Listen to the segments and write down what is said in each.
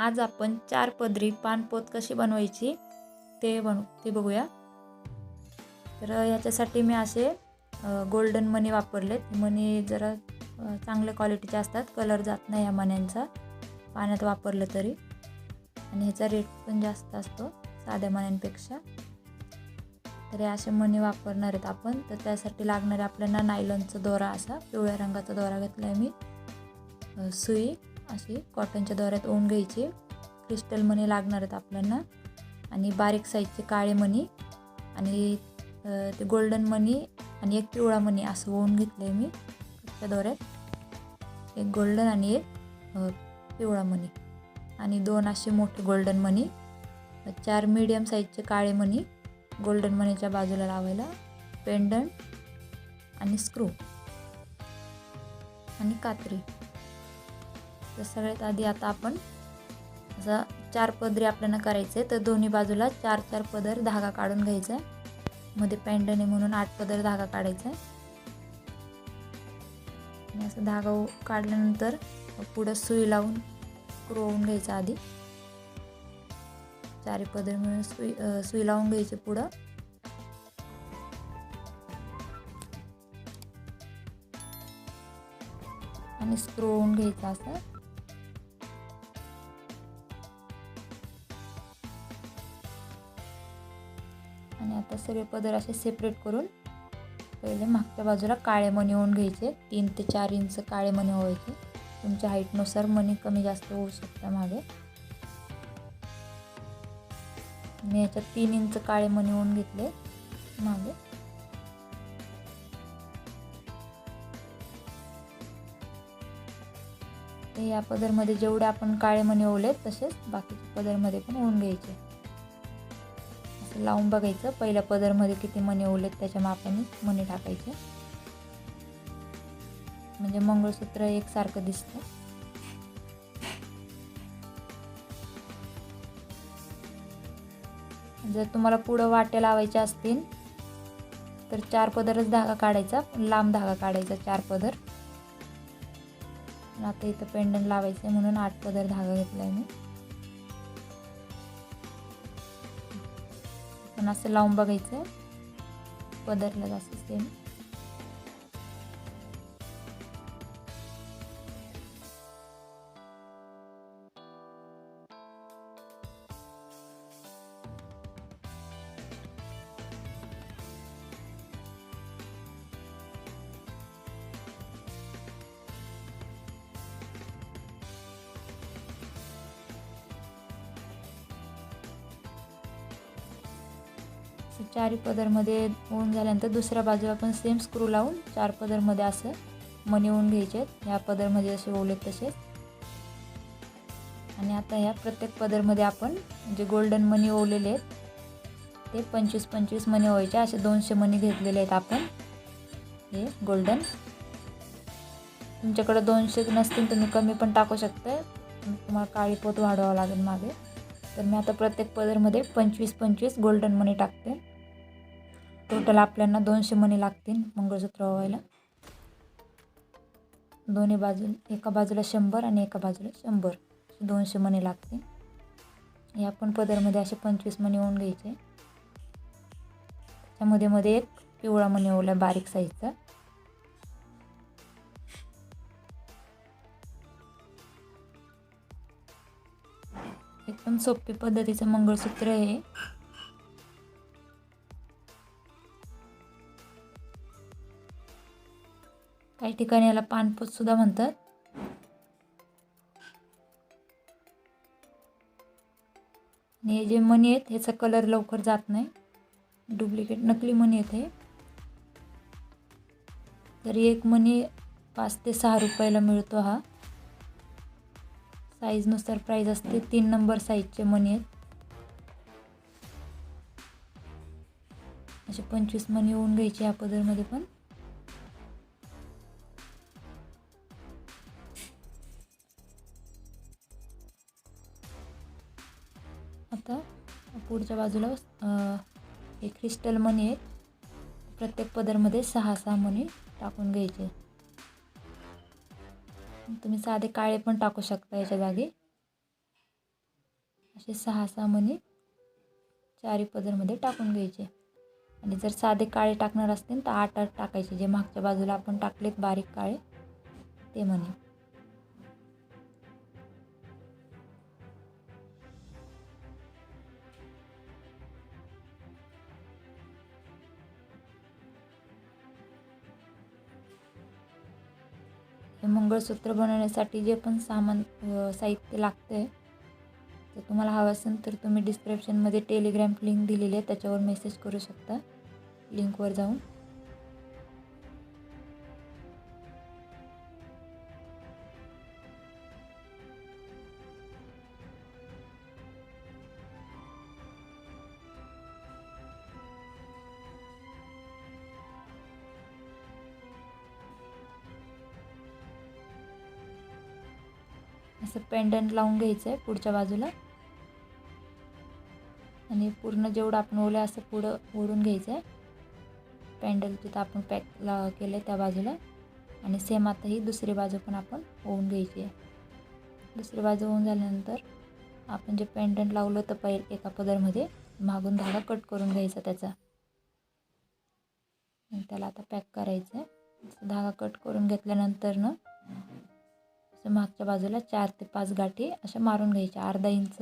आज आपण चार पदरी पानपोत कशी बनवायची ते बनवू ते बघूया. तर याच्यासाठी मी असे गोल्डन मनी वापरलेत. मनी जरा चांगल्या क्वालिटीचे असतात. कलर जात नाही या मण्यांचा. पाण्यात वापरलं तरी. आणि ह्याचा रेट पण जास्त असतो साध्या मण्यांपेक्षा. तर हे असे मणी वापरणार आहेत आपण. तर त्यासाठी लागणारे आपल्याला नायलॉनचा दोरा असा पिवळ्या रंगाचा दोरा घेतला आहे मी सुई. अशी कॉटनच्या दोऱ्यात ओवून घ्यायचे. क्रिस्टल मणी लागणार आहेत आपल्याला. आणि बारीक साईजचे काळे मणी आणि ते गोल्डन मणी आणि एक पिवळा मणी असं ओवून घेतलं आहे मी त्या दोऱ्यात. एक गोल्डन आणि एक पिवळा मणी. आणि दोन असे मोठे गोल्डन मणी. चार मीडियम साईजचे काळे मणी गोल्डन मणीच्या बाजूला लावायला. पेंडंट आणि स्क्रू आणि कात्री. तर सगळ्यात आधी आता आपण असं चार पदरी आपल्याला करायचे. तर दोन्ही बाजूला चार चार पदर धागा काढून घ्यायचा. आहे मध्ये पॅन्डने म्हणून आठ पदर धागा काढायचा. आहे आणि असं धागा काढल्यानंतर पुढं सुई लावून रोवून घ्यायचा आधी. चारी पदर मिळून सुई सुई लावून घ्यायची पुढं. आणि स्क्रू होऊन घ्यायचा असं. आता सगळे पदर असे सेपरेट करून पहिले मागच्या बाजूला काळे मणी होऊन घ्यायचे. तीन ते चार इंच काळे मणी व्हायचे. तुमच्या हाईटनुसार मणी कमी जास्त होऊ शकता मागे. मी याच्यात तीन इंच काळे मणी होऊन घेतले मागे. ते या पदरमध्ये जेवढे आपण काळे मणी ओवलेत तसेच बाकीच्या पदरमध्ये पण ओवून घ्यायचे. लावून बघायचं. पहिल्या पदरमध्ये किती मणी ओलेत त्याच्या मापाने मणी टाकायचे. म्हणजे मंगळसूत्र एकसारखं दिसतं. जर तुम्हाला पुढं वाट्या लावायच्या असतील तर चार पदरच धागा काढायचा. लांब धागा काढायचा चार पदर. आता इथं पेंडंट लावायचं आहे म्हणून आठ पदर धागा घेतला आहे मी. पण असं लावून बघायचं. पदरलं असं सेम असं चारी पदरमध्ये होऊन झाल्यानंतर दुसऱ्या बाजूला पण सेम स्क्रू लावून चार पदरमध्ये असं मणी होऊन घ्यायचे. आहेत ह्या पदरमध्ये जसे ओवलेत तसेच. आणि आता ह्या प्रत्येक पदरमध्ये आपण जे गोल्डन मनी ओवलेले आहेत ते पंचवीस पंचवीस मनी व्हायचे असे दोनशे मनी घेतलेले आहेत आपण. हे गोल्डन तुमच्याकडे दोनशे नसतील तुम्ही कमी पण टाकू शकता तुम्हाला काळी पोत वाढवावं लागेल मागे. तर मी आता प्रत्येक पदरमध्ये पंचवीस पंचवीस गोल्डन मनी टाकते. टोटल आपल्याला दोनशे मनी लागतील मंगळसूत्र व्हायला दोन्ही बाजू एका बाजूला शंभर आणि एका बाजूला शंभर. दोनशे मनी लागतील. या पण पदरमध्ये असे पंचवीस मनी होऊन घ्यायचे. त्यामध्ये मध्ये एक पिवळा मणी ओला बारीक साईजचा. एकदम सोपी पद्धतीचं मंगळसूत्र आहे काही ठिकाणी याला पानपतसुद्धा म्हणतात. आणि हे जे मणी आहेत ह्याचा कलर लवकर जात नाही. डुप्लिकेट नकली मणी आहेत हे. तरी एक मणी पाच ते सहा रुपयाला मिळतो हा. साईजनुसार प्राईज असते तीन नंबर साईजचे मणी आहेत. असे पंचवीस मणी होऊन घ्यायचे या पदरमध्ये पण. पुढच्या बाजूला हे क्रिस्टल मणी आहेत. प्रत्येक पदरमध्ये सहा सहा मणी टाकून घ्यायचे. तुम्ही साधे काळे पण टाकू शकता याच्या जागी. असे सहा सहा मणी चारी पदरमध्ये टाकून घ्यायचे. आणि जर साधे काळे टाकणार असतील तर आठ आठ टाकायचे. जे मागच्या बाजूला आपण टाकलेत बारीक काळे ते म्हणे मंगळसूत्र बनवण्यासाठी जे पण सामान साहित्य लागतं आहे तर तुम्हाला हवं असेल तर तुम्ही डिस्क्रिप्शनमध्ये टेलिग्राम लिंक दिलेली आहे त्याच्यावर मेसेज करू शकता. लिंकवर जाऊन. असं पेंडंट लावून घ्यायचं आहे पुढच्या बाजूला. आणि पूर्ण जेवढं आपण ओलं आहे असं पुढं ओढून घ्यायचं आहे पेंडल तिथं आपण पॅक ला केलं आहे त्या बाजूला. आणि सेम आता ही दुसरी बाजू पण आपण ओवून घ्यायची आहे. दुसरी बाजू होऊन झाल्यानंतर आपण जे पेंडंट लावलं होतं पहिले एका पदरमध्ये मागून धागा कट करून घ्यायचा त्याचा. त्याला आता पॅक करायचं आहे धागा कट करून घेतल्यानंतर ना असं मागच्या बाजूला चार ते पाच गाठी अशा मारून घ्यायच्या. अर्धा इंच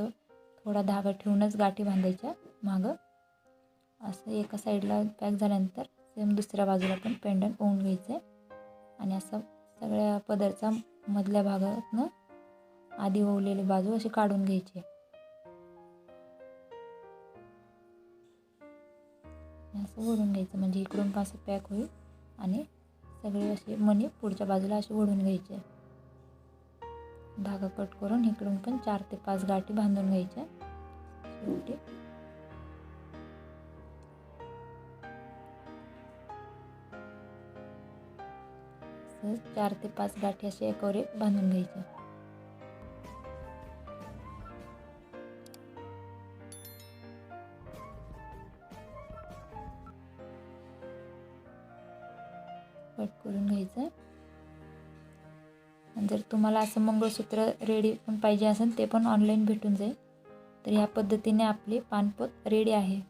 थोडा धागा ठेवूनच गाठी बांधायच्या मागं. असं एका साईडला पॅक झाल्यानंतर सेम दुसऱ्या बाजूला पण पेंडंट ओवून घ्यायचं. आहे आणि असं सगळ्या पदरचा मधल्या भागातनं आधी ओवलेली बाजू अशी काढून घ्यायची. असं ओढून घ्यायचं. म्हणजे इकडून पण असं पॅक होईल. आणि सगळे असे मणी पुढच्या बाजूला असे ओढून घ्यायचे. धागा कट करून इकडून पण चार ते पाच गाठी बांधून घ्यायच्या. शेवटी. चार ते पाच गाठी असे एकावर एक बांधून घ्यायच्या. जर तुम्हाला असं मंगळसूत्र रेडी पण पाहिजे असेल ते पण ऑनलाईन भेटून जाईल. तर ह्या पद्धतीने आपली पानपोत रेडी आहे.